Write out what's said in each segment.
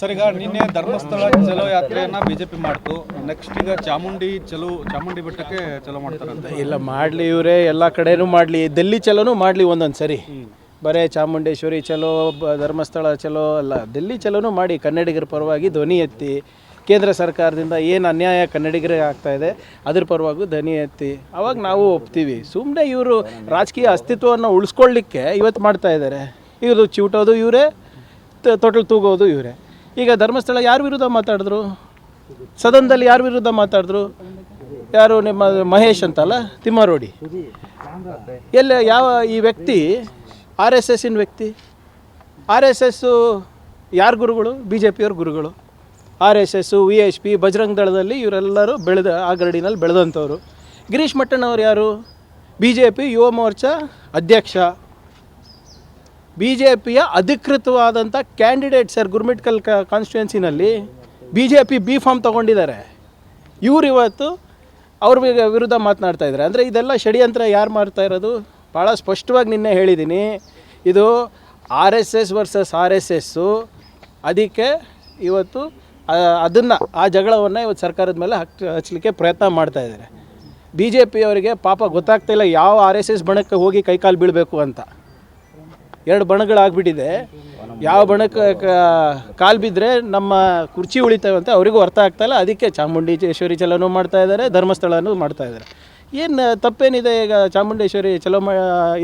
Sir ಈಗ ನಿನ್ನೆ ಧರ್ಮಸ್ಥಳ ಚಲೋ ಯಾತ್ರೆಯನ್ನ ಬಿಜೆಪಿ ಮಾಡ್ತು. ನೆಕ್ಸ್ಟ್ ಈಗ ಚಾಮುಂಡಿ ಚಲೋ ಚಾಮುಂಡಿ ಬೆಟ್ಟಕ್ಕೆ ಚಲೋ ಮಾಡ್ತಾರಂತೆ. ಇಲ್ಲ ಮಾಡಲಿ ಇವರೇ ಎಲ್ಲ ಕಡೆನೂ ಮಾಡಲಿ. ದಿಲ್ಲಿ ಚಲೋನು ಮಾಡಲಿ ಒಂದೊಂದು ಸರಿ ಬರೇ ಚಾಮುಂಡೇಶ್ವರಿ ಚಲೋ ಧರ್ಮಸ್ಥಳ ಚಲೋ ಅಲ್ಲ ದಿಲ್ಲಿ ಚಲೋನು ಮಾಡಿ ಕನ್ನಡಿಗರ ಪರವಾಗಿ ಧ್ವನಿ ಎತ್ತಿ ಕೇಂದ್ರ ಸರ್ಕಾರದಿಂದ ಏನು ಅನ್ಯಾಯ ಕನ್ನಡಿಗರೇ ಆಗ್ತಾ ಇದೆ ಅದ್ರ ಪರವಾಗಿ ಧ್ವನಿ ಎತ್ತಿ ಅವಾಗ ನಾವು ಒಪ್ತೀವಿ. ಸುಮ್ಮನೆ ಇವರು ರಾಜಕೀಯ ಅಸ್ತಿತ್ವವನ್ನು ಉಳಿಸ್ಕೊಳ್ಳಿಕ್ಕೆ ಇವತ್ತು ಮಾಡ್ತಾ ಇದ್ದಾರೆ ಇವರು ಚಿವುಟೋದು ಇವರೇ ತೊಟಲು ತೂಗೋದು ಇವರೇ. ಈಗ ಧರ್ಮಸ್ಥಳ ಯಾರ ವಿರುದ್ಧ ಮಾತಾಡಿದ್ರು? ಸದನದಲ್ಲಿ ಯಾರ ವಿರುದ್ಧ ಮಾತಾಡಿದ್ರು? ಯಾರು ನಿಮ್ಮ ಮಹೇಶ್ ಅಂತಲ್ಲ, ತಿಮ್ಮಾರೋಡಿ. ಎಲ್ಲ ಯಾವ ಈ ವ್ಯಕ್ತಿ, ಆರ್ ಎಸ್ ಎಸ್ಸಿನ ವ್ಯಕ್ತಿ? ಆರ್ ಎಸ್ ಎಸ್ಸು ಯಾರ ಗುರುಗಳು? ಬಿ ಜೆ ಪಿಯವ್ರ ಗುರುಗಳು. R S S V H P, Bajrang ದಳದಲ್ಲಿ ಇವರೆಲ್ಲರೂ ಬೆಳೆದ, ಆ ಗರಡಿನಲ್ಲಿ ಬೆಳೆದಂಥವ್ರು. ಗಿರೀಶ್ ಮಟ್ಟಣ್ಣವ್ರು ಯಾರು? B J P Yuva Morcha ಅಧ್ಯಕ್ಷ. ಬಿ ಜೆ ಪಿಯ ಅಧಿಕೃತವಾದಂಥ candidate sir Gurmitkal ಕಾನ್ಸ್ಟಿಟ್ಯೂನ್ಸಿನಲ್ಲಿ B J P B form ತೊಗೊಂಡಿದ್ದಾರೆ. ಇವರು ಇವತ್ತು ಅವ್ರ ವಿರುದ್ಧ ಮಾತನಾಡ್ತಾ ಇದ್ದಾರೆ. ಅಂದರೆ ಇದೆಲ್ಲ ಷಡ್ಯಂತ್ರ ಯಾರು ಮಾಡ್ತಾ ಇರೋದು? ಭಾಳ ಸ್ಪಷ್ಟವಾಗಿ ನಿನ್ನೆ ಹೇಳಿದ್ದೀನಿ ಇದು R S S versus R S S ಅದಕ್ಕೆ ಇವತ್ತು ಅದನ್ನು, ಆ ಜಗಳವನ್ನು ಇವತ್ತು ಸರ್ಕಾರದ ಮೇಲೆ ಹಕ್ ಹಚ್ಚಲಿಕ್ಕೆ ಪ್ರಯತ್ನ ಮಾಡ್ತಾ ಇದ್ದಾರೆ. ಬಿ ಜೆ ಪಿಯವರಿಗೆ ಪಾಪ ಗೊತ್ತಾಗ್ತಾ ಇಲ್ಲ ಯಾವ ಆರ್ ಎಸ್ ಎಸ್ ಬಣಕ್ಕೆ ಹೋಗಿ ಕೈಕಾಲು ಬೀಳಬೇಕು ಅಂತ. ಎರಡು ಬಣಗಳಾಗ್ಬಿಟ್ಟಿದೆ. ಯಾವ ಬಣಕ್ಕೆ ಕಾಲು ಬಿದ್ದರೆ ನಮ್ಮ ಕುರ್ಚಿ ಉಳಿತವೆ ಅಂತ ಅವರಿಗೂ ಅರ್ಥ ಆಗ್ತಾಯಿಲ್ಲ ಅದಕ್ಕೆ ಚಾಮುಂಡೇಶ್ವರಿ ಚಲನೂ ಮಾಡ್ತಾ ಇದ್ದಾರೆ, ಧರ್ಮಸ್ಥಳನೂ ಮಾಡ್ತಾ ಇದ್ದಾರೆ. ಏನು ತಪ್ಪೇನಿದೆ ಈಗ ಚಾಮುಂಡೇಶ್ವರಿ ಚಲೋ ಮಾ,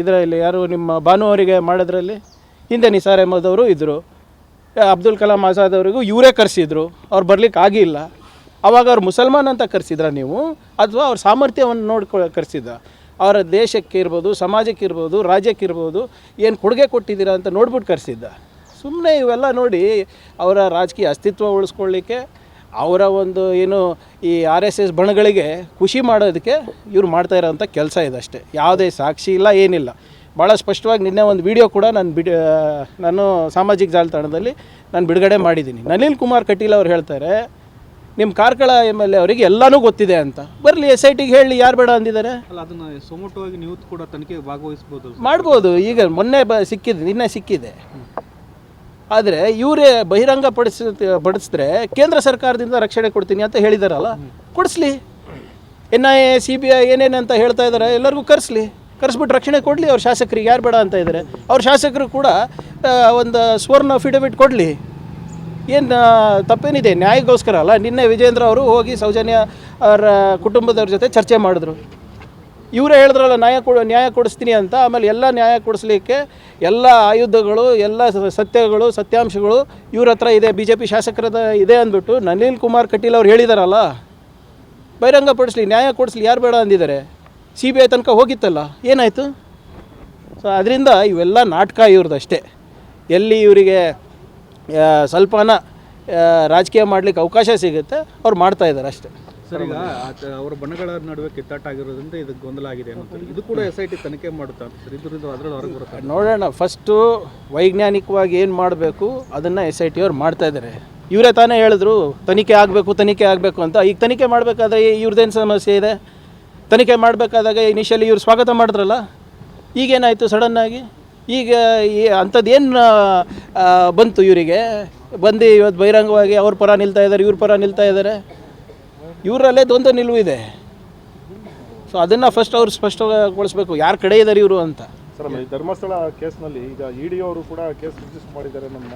ಇದರಲ್ಲಿ ಯಾರು ನಿಮ್ಮ ಭಾನುವರಿಗೆ ಮಾಡೋದ್ರಲ್ಲಿ? ಹಿಂದೆ ನಿಸಾರ್ ಅಹಮದ್ ಅವರು ಇದ್ದರು ಅಬ್ದುಲ್ ಕಲಾಂ ಆಜಾದ್ ಅವರಿಗೂ ಇವರೇ ಕರೆಸಿದ್ರು. ಅವ್ರು ಬರ್ಲಿಕ್ಕೆ ಆಗಿಲ್ಲ. ಅವಾಗ ಅವ್ರು ಮುಸಲ್ಮಾನ್ ಅಂತ ಕರೆಸಿದ್ರ ನೀವು? ಅಥವಾ ಅವ್ರ ಸಾಮರ್ಥ್ಯವನ್ನು ನೋಡ್ಕೊ ಕರೆಸಿದ್ದ ಅವರ ದೇಶಕ್ಕೆ ಇರ್ಬೋದು, ಸಮಾಜಕ್ಕೆ ಇರ್ಬೋದು, ರಾಜ್ಯಕ್ಕೆ ಇರ್ಬೋದು, ಏನು ಕೊಡುಗೆ ಕೊಟ್ಟಿದ್ದೀರಾ ಅಂತ ನೋಡ್ಬಿಟ್ಟು ಕರೆಸಿದ್ದ. ಸುಮ್ಮನೆ ಇವೆಲ್ಲ ನೋಡಿ ಅವರ ರಾಜಕೀಯ ಅಸ್ತಿತ್ವ ಉಳಿಸ್ಕೊಳ್ಳಿಕ್ಕೆ, ಅವರ ಒಂದು ಏನು ಈ ಆರ್ ಎಸ್ ಎಸ್ ಬಣಗಳಿಗೆ ಖುಷಿ ಮಾಡೋದಕ್ಕೆ ಇವ್ರು ಮಾಡ್ತಾ ಇರೋವಂಥ ಕೆಲಸ ಇದೆ ಅಷ್ಟೇ ಯಾವುದೇ ಸಾಕ್ಷಿ ಇಲ್ಲ, ಏನಿಲ್ಲ. ಭಾಳ ಸ್ಪಷ್ಟವಾಗಿ ನಿನ್ನೆ ಒಂದು ವಿಡಿಯೋ ಕೂಡ ನಾನು ಬಿಡ ನಾನು ಸಾಮಾಜಿಕ ಜಾಲತಾಣದಲ್ಲಿ ನಾನು ಬಿಡುಗಡೆ ಮಾಡಿದ್ದೀನಿ. ಅನಿಲ್ ಕುಮಾರ್ ಕಟೀಲ್ ಅವ್ರು ಹೇಳ್ತಾರೆ ನಿಮ್ಮ ಕಾರ್ಕಳ ಎಂ ಎಲ್ ಎ ಅವರಿಗೆ ಎಲ್ಲನೂ ಗೊತ್ತಿದೆ ಅಂತ. ಬರಲಿ ಎಸ್ ಐ ಟಿಗೆ ಹೇಳಿ ಯಾರು ಬೇಡ ಅಂದಿದ್ದಾರೆ? ಅಲ್ಲ ಅದನ್ನ ಸೊಮೋಟೋವಾಗಿ ನೀವು ಕೂಡ ತನಿಖೆಗೆ ಭಾಗವಹಿಸಬಹುದು ಮಾಡ್ಬೋದು. ಈಗ ಮೊನ್ನೆ ಬ ಸಿಕ್ಕಿದೆ ನಿನ್ನೆ ಸಿಕ್ಕಿದೆ. ಆದರೆ ಇವರೇ ಬಹಿರಂಗ ಪಡಿಸ್ ಪಡಿಸಿದ್ರೆ ಕೇಂದ್ರ ಸರ್ಕಾರದಿಂದ ರಕ್ಷಣೆ ಕೊಡ್ತೀನಿ ಅಂತ ಹೇಳಿದಾರಲ್ಲ ಕೊಡಿಸ್ಲಿ. N I A C B I ಏನೇನಂತ ಹೇಳ್ತಾ ಇದ್ದಾರೆ ಎಲ್ಲರಿಗೂ ಕರೆಸ್ಲಿ. ಕರೆಸ್ಬಿಟ್ಟು ರಕ್ಷಣೆ ಕೊಡಲಿ ಅವ್ರ ಶಾಸಕರಿಗೆ ಯಾರು ಬೇಡ ಅಂತ ಇದ್ದಾರೆ ಅವ್ರ ಶಾಸಕರು ಕೂಡ ಒಂದು ಸ್ವರ್ಣ ಅಫಿಡವಿಟ್ ಕೊಡಲಿ. ಏನು ತಪ್ಪೇನಿದೆ? ನ್ಯಾಯಕ್ಕೋಸ್ಕರ ಅಲ್ಲ? ನಿನ್ನೆ ವಿಜೇಂದ್ರ ಅವರು ಹೋಗಿ ಸೌಜನ್ಯ ಅವರ ಕುಟುಂಬದವ್ರ ಜೊತೆ ಚರ್ಚೆ ಮಾಡಿದ್ರು. ಇವರೇ ಹೇಳಿದ್ರಲ್ಲ, ನ್ಯಾಯ ಕೊಡ, ನ್ಯಾಯ ಕೊಡಿಸ್ತೀನಿ ಅಂತ. ಆಮೇಲೆ ಎಲ್ಲ ನ್ಯಾಯ ಕೊಡಿಸ್ಲಿಕ್ಕೆ ಎಲ್ಲ ಆಯುಧಗಳು, ಎಲ್ಲ ಸತ್ಯಗಳು, ಸತ್ಯಾಂಶಗಳು ಇವ್ರ ಹತ್ರ ಇದೆ. ಬಿ ಜೆ ಪಿ ಶಾಸಕರದ ಇದೆ ಅಂದ್ಬಿಟ್ಟು ನನಿಲ್ ಕುಮಾರ್ ಕಟೀಲ್ ಅವ್ರು ಹೇಳಿದಾರಲ್ಲ ಬಹಿರಂಗಪಡಿಸ್ಲಿ ನ್ಯಾಯ ಕೊಡಿಸ್ಲಿ, ಯಾರು ಬೇಡ ಅಂದಿದ್ದಾರೆ? ಸಿ ಬಿ ಐ ತನಕ ಹೋಗಿತ್ತಲ್ಲ, ಏನಾಯಿತು? ಸೊ ಅದರಿಂದ ಇವೆಲ್ಲ ನಾಟಕ ಇವ್ರದ್ದು ಅಷ್ಟೇ ಎಲ್ಲಿ ಇವರಿಗೆ ಸ್ವಲ್ಪನ ರಾಜಕೀಯ ಮಾಡಲಿಕ್ಕೆ ಅವಕಾಶ ಸಿಗುತ್ತೆ. ಅವ್ರು ಮಾಡ್ತಾ ಇದ್ದಾರೆ ಅಷ್ಟೇ. ಸರ್ ಈಗ ಅವರ ಬಣಗಳ ನಡುವೆ ಕಿತ್ತಾಟ ಆಗಿರೋದ್ರಿಂದ ಇದು ಗೊಂದಲ ಆಗಿದೆ ಇದು ಕೂಡ ಎಸ್ ಐ ಟಿ ತನಿಖೆ ಮಾಡುತ್ತಾ? ಸರ್ ಇದರಿಂದ ಅದರಲ್ಲಿ ಹೊರಗೆ ಬರುತ್ತೆ? ನೋಡೋಣ ಫಸ್ಟು ವೈಜ್ಞಾನಿಕವಾಗಿ ಏನು ಮಾಡಬೇಕು ಅದನ್ನು ಎಸ್ ಐ ಟಿ ಅವ್ರು ಮಾಡ್ತಾ ಇದ್ದಾರೆ. ಇವರೇ ತಾನೇ ಹೇಳಿದ್ರು ತನಿಖೆ ಆಗಬೇಕು ತನಿಖೆ ಆಗಬೇಕು ಅಂತ. ಈಗ ತನಿಖೆ ಮಾಡಬೇಕಾದ್ರೆ ಇವ್ರದ್ದೇನು ಸಮಸ್ಯೆ ಇದೆ? ತನಿಖೆ ಮಾಡಬೇಕಾದಾಗ ಇನಿಷಿಯಲಿ ಇವ್ರು ಸ್ವಾಗತ ಮಾಡಿದ್ರಲ್ಲ? ಈಗೇನಾಯಿತು ಸಡನ್ನಾಗಿ ಈಗ ಈ ಅಂಥದ್ದೇನು ಬಂತು ಇವರಿಗೆ? ಬಂದು ಇವತ್ತು ಬಹಿರಂಗವಾಗಿ ಅವ್ರ ಪರ ನಿಲ್ತಾ ಇದ್ದಾರೆ ಇವ್ರ ಪರ ನಿಲ್ತಾ ಇದ್ದಾರೆ. ಇವರಲ್ಲೇ ದ್ವಂದ್ವ ನಿಲುವು ಇದೆ. ಸೊ ಅದನ್ನು ಫಸ್ಟ್ ಅವ್ರು ಸ್ಪಷ್ಟಗೊಳಿಸ್ಬೇಕು. ಯಾರ ಕಡೆ ಇದ್ದಾರೆ ಇವರು ಅಂತ? ಸರ್ ಧರ್ಮಸ್ಥಳ ಕೇಸ್ನಲ್ಲಿ ಈಗ ಇಡಿ ಅವರು ಕೂಡ ಕೇಸ್ ರಿಜಿಸ್ಟರ್ ಮಾಡಿದ್ದಾರೆ ನಮ್ಮ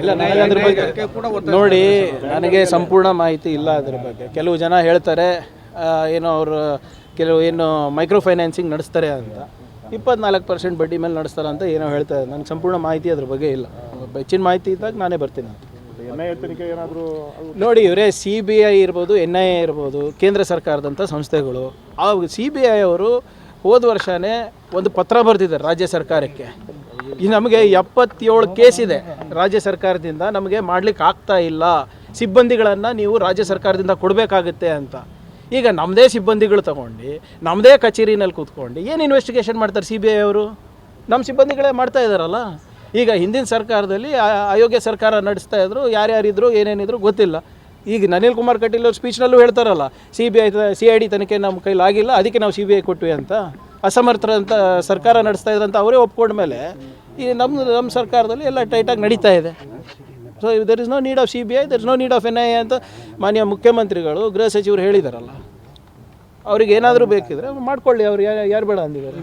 ಇಲ್ಲ ನನಗೆ ಅದ್ರ ಬಗ್ಗೆ ಕೂಡ ನೋಡಿ ನನಗೆ ಸಂಪೂರ್ಣ ಮಾಹಿತಿ ಇಲ್ಲ ಅದ್ರ ಬಗ್ಗೆ. ಕೆಲವು ಜನ ಹೇಳ್ತಾರೆ ಏನೋ ಅವರು ಕೆಲವು ಏನು ಮೈಕ್ರೋ ಫೈನಾನ್ಸಿಂಗ್ ನಡೆಸ್ತಾರೆ ಅಂತ. ಇಪ್ಪತ್ನಾಲ್ಕು ಪರ್ಸೆಂಟ್ ಬಡ್ಡಿ ಮೇಲೆ ನಡೆಸ್ತಾರೆ ಅಂತ ಏನೋ ಹೇಳ್ತಾರೆ ನನಗೆ ಸಂಪೂರ್ಣ ಮಾಹಿತಿ ಅದ್ರ ಬಗ್ಗೆ ಇಲ್ಲ. ಹೆಚ್ಚಿನ ಮಾಹಿತಿ ಇದ್ದಾಗ ನಾನೇ ಬರ್ತೀನಿ ಅಂತ. ನೋಡಿ ಇವರೇ ಸಿ ಬಿ ಐ ಇರ್ಬೋದು ಎನ್ ಐ ಎ ಇರ್ಬೋದು ಕೇಂದ್ರ ಸರ್ಕಾರದಂಥ ಸಂಸ್ಥೆಗಳು. ಆ ಸಿ ಬಿ ಐ ಅವರು ಹೋದ ವರ್ಷವೇ ಒಂದು ಪತ್ರ ಬರೆದಿದ್ದಾರೆ ರಾಜ್ಯ ಸರ್ಕಾರಕ್ಕೆ. ಈ ನಮಗೆ ಎಪ್ಪತ್ತೇಳು ಕೇಸ್ ಇದೆ. ರಾಜ್ಯ ಸರ್ಕಾರದಿಂದ ನಮಗೆ ಮಾಡ್ಲಿಕ್ಕೆ ಆಗ್ತಾ ಇಲ್ಲ. ಸಿಬ್ಬಂದಿಗಳನ್ನು ನೀವು ರಾಜ್ಯ ಸರ್ಕಾರದಿಂದ ಕೊಡಬೇಕಾಗುತ್ತೆ ಅಂತ. ಈಗ ನಮ್ಮದೇ ಸಿಬ್ಬಂದಿಗಳು ತಗೊಂಡು ನಮ್ಮದೇ ಕಚೇರಿನಲ್ಲಿ ಕೂತ್ಕೊಂಡು ಏನು ಇನ್ವೆಸ್ಟಿಗೇಷನ್ ಮಾಡ್ತಾರೆ ಸಿ ಬಿ ಐ ಅವರು? ನಮ್ಮ ಸಿಬ್ಬಂದಿಗಳೇ ಮಾಡ್ತಾ ಇದ್ದಾರಲ್ಲ? ಈಗ ಹಿಂದಿನ ಸರ್ಕಾರದಲ್ಲಿ ಅಯೋಗ್ಯ ಸರ್ಕಾರ ನಡೆಸ್ತಾ ಇದ್ರು, ಯಾರ್ಯಾರಿದ್ರು, ಏನೇನಿದ್ರು ಗೊತ್ತಿಲ್ಲ. ಈಗ ಅನಿಲ್ ಕುಮಾರ್ ಕಟೀಲ್ ಅವ್ರ ಸ್ಪೀಚ್ನಲ್ಲೂ ಹೇಳ್ತಾರಲ್ಲ C B I C I D ತನಿಖೆ ನಮ್ಮ ಕೈಲಾಗಿಲ್ಲ ಅದಕ್ಕೆ ನಾವು ಸಿ ಬಿ ಐ ಕೊಟ್ವಿ ಅಂತ. ಅಸಮರ್ಥರಂತ ಸರ್ಕಾರ ನಡೆಸ್ತಾ ಇದ್ರಂತ ಅವರೇ ಒಪ್ಕೊಂಡ ಮೇಲೆ ಈ ನಮ್ಮ ನಮ್ಮ ಸರ್ಕಾರದಲ್ಲಿ ಎಲ್ಲ ಟೈಟಾಗಿ ನಡೀತಾ ಇದೆ. So there is no need of C B I there is no need of N I ಅಂತ ಮಾನ್ಯ ಮುಖ್ಯಮಂತ್ರಿಗಳು, ಗೃಹ ಸಚಿವರು ಹೇಳಿದಾರಲ್ಲ. ಅವ್ರಿಗೆ ಏನಾದರೂ ಬೇಕಿದ್ರೆ ಮಾಡ್ಕೊಳ್ಳಿ, ಅವ್ರು ಯಾರು ಬೇಡ ಅಂದಿದ್ದಾರೆ.